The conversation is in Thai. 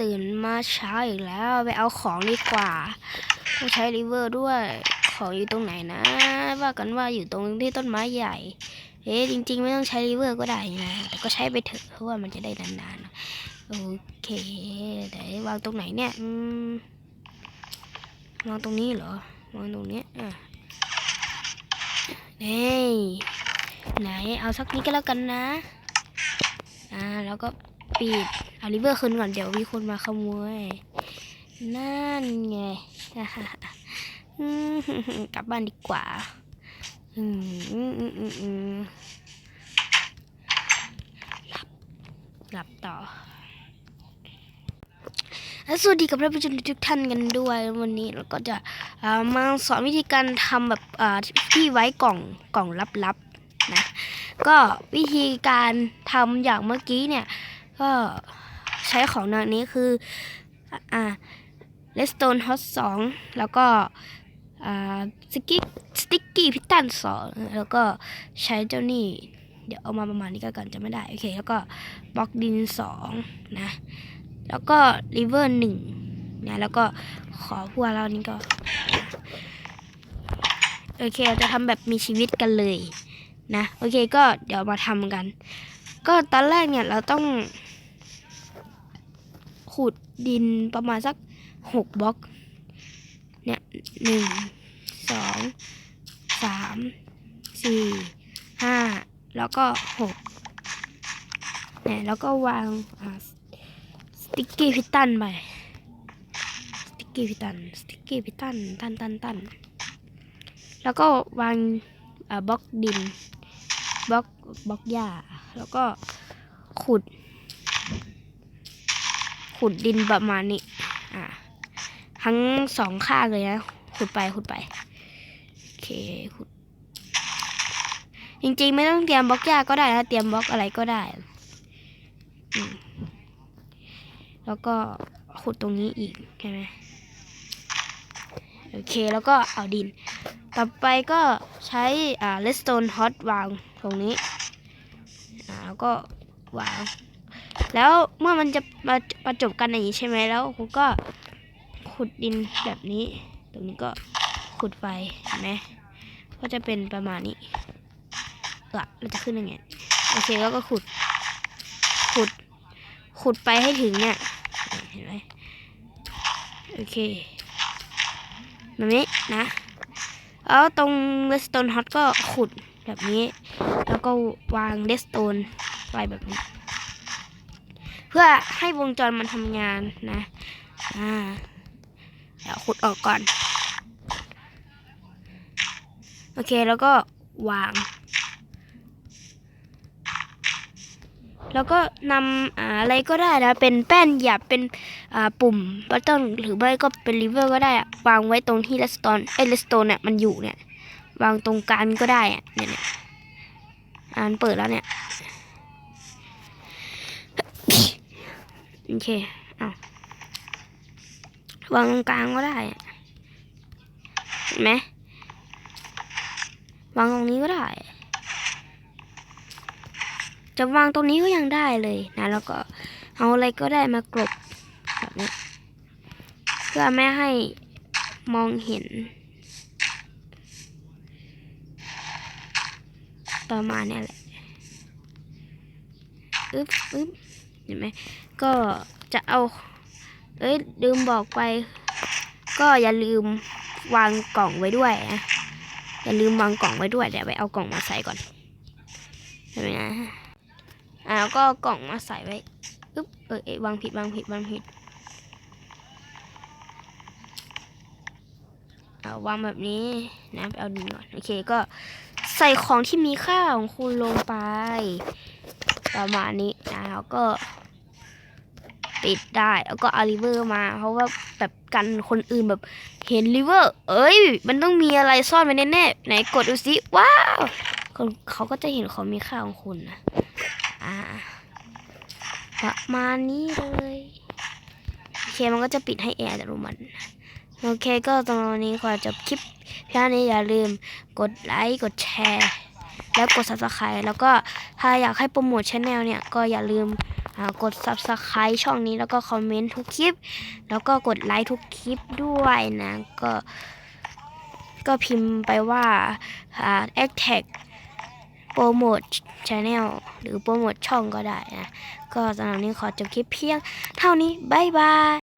ตื่นมาเช้าอีกแล้ว ไปเอาของดีกว่าต้องใช้ริเวอร์ด้วย ของอยู่ตรงไหนนะ ว่ากันว่าอยู่ตรงที่ต้นไม้ใหญ่ เอ๊ะจริง ๆ ไม่ต้องใช้ริเวอร์ก็ได้นะแต่ก็ใช้ไปเถอะเพราะว่ามันจะได้นานๆ โอเคแต่วางตรงไหนเนี่ยอืมวางตรงนี้เหรอวางตรงเนี้ยอะนี่ไหนเอาสักนี้ก็แล้วกันนะ อ่าแล้วก็ ปิดเอาริเวอร์คืนก่อนเดี๋ยวมีคนมาขโมย นั่นไงกลับบ้านดีกว่าอืมอืมอืมอืมหลับหลับต่อและสวัสดีกับท่านผู้ชมทุกท่านกันด้วยวันนี้เราก็จะามาสอนวิธีการทำแบบที่ไว้กล่องกล่องลับๆนะก็วิธีการทำอย่างเมื่อกี้เนี่ย ก็ใช้ของนวนี้คือ อ่าเลสโตนฮอตสองแล้วก็อ่าสกิสติ๊กกี้พิตันสองแล้วก็ใช้เจ้านี่ เดี๋ยวเอามาประมาณนี้ก็กันจะไม่ได้ โอเค แล้วก็บล็อกดินสองนะ แล้วก็ริเวอร์หนึ่งนะแล้วก็ขอพวกเรานี้ก็ โอเคเราจะทำแบบมีชีวิตกันเลยนะ โอเคก็เดี๋ยวมาทำกัน ก็ตอนแรกเนี่ยเราต้อง ขุดดินประมาณสักหกบล็อก เนี่ยหนึ่งสองสามสี่ห้าแล้วก็หกเนี่ยแล้วก็วางสติ๊กกี้พิตันไปสติ๊กกี้พิตันสติ๊กกี้พิตันตันตันตันแล้วก็วางบล็อกดินบล็อกบล็อกหญ้าแล้วก็ขุด ขุดดินประมาณนี้ อ่า ทั้งสองข้างเลยนะ ขุดไปขุดไป โอเคขุด จริงๆ ไม่ต้องเตรียมบล็อกหญ้าก็ได้นะ เตรียมบล็อกอะไรก็ได้ แล้วก็ขุดตรงนี้อีกใช่ไหมโอเค แล้วก็เอาดิน ต่อไปก็ใช้อ่าเลสโตนฮอตวางตรงนี้ อ่า แล้วก็วาง แล้วเมื่อมันจะมาประจบกันอย่างนี้ใช่ไหมแล้วผมก็ขุดดินแบบนี้ ตรงนี้ก็ขุดไปเห็นไหมก็จะเป็นประมาณนี้เออเราจะขึ้นยังไงโอเคแล้วก็ขุด ขุด ขุดไปให้ถึงเนี่ยเห็นไหมโอเคแบบนี้นะแล้วตรงเลสโตนฮอตก็ขุดแบบนี้ แล้วก็วางเลสโตนไปแบบนี้ เพื่อให้วงจรมันทำงานนะอ่าเดี๋ยวขุดออกก่อน โอเคแล้วก็วาง แล้วก็นำอะไรก็ได้นะ เป็นแป้นหยาบเป็นปุ่มบัตเตนหรือไม่ก็เป็นลิเวอร์ก็ได้วางไว้ตรงที่เลสโตนเอเลสโตนเนี่ยมันอยู่เนี่ยวางตรงกลางก็ได้เนี่ยเนี่ยอ่านเปิดแล้วเนี่ย โอเคอ้าววางตรงกลางก็ได้เห็นไหมวางตรงนี้ก็ได้ จะวางตรงนี้ก็ยังได้เลยนะ แล้วก็เอาอะไรก็ได้มากรบแบบนี้เพื่อไม่ให้มองเห็น ประมาณนี้แหละอึ๊บอึ๊บ เห็นไหมก็จะเอา เอ้ยลืมบอกไป ก็อย่าลืมวางกล่องไว้ด้วยนะอย่าลืมวางกล่องไว้ด้วยเดี๋ยวไปเอากล่องมาใส่ก่อนเห็นไหมนะอ่าแล้วก็กล่องมาใส่ไว้อึ๊บเออวางผิดวางผิดวางผิดเอาวางแบบนี้นะไปเอาดินก่อนโอเคก็ใส่ของที่มีค่าของคุณลงไป ประมาณนี้นะแล้วก็ปิดได้แล้วก็เอาริเวอร์มา เพราะว่าแบบกันคนอื่นแบบเห็นริเวอร์ เอ้ย มันต้องมีอะไรซ่อนไว้แน่ๆไหนกดดูสิว้าวเขาก็จะเห็นของมีค่าของคุณนะอ่าประมาณนี้เลยโอเคมันก็จะปิดให้แอร์อัตโนมัติโอเคก็ตรงนี้ขอจบคลิปเพียงนี้อย่าลืมกดไลค์กดแชร์ แล้วกด subscribe แล้วก็ถ้าอยากให้โปรโมทช anel เนี่ยก็อย่าลืมกด subscribe ช่องนี้แล้วก็คอมเมนต์ทุกคลิป แล้วก็กดไลค์ทุกคลิปด้วยนะก็ก็พิมพ์ไปว่าอ่า a c t a g โปรโมทช n แนลหรือโปรโมทช่องก็ได้นะ ก็สำหรับนนี้ขอจบคลิปเพียงเท่านี้ บ๊ายบาย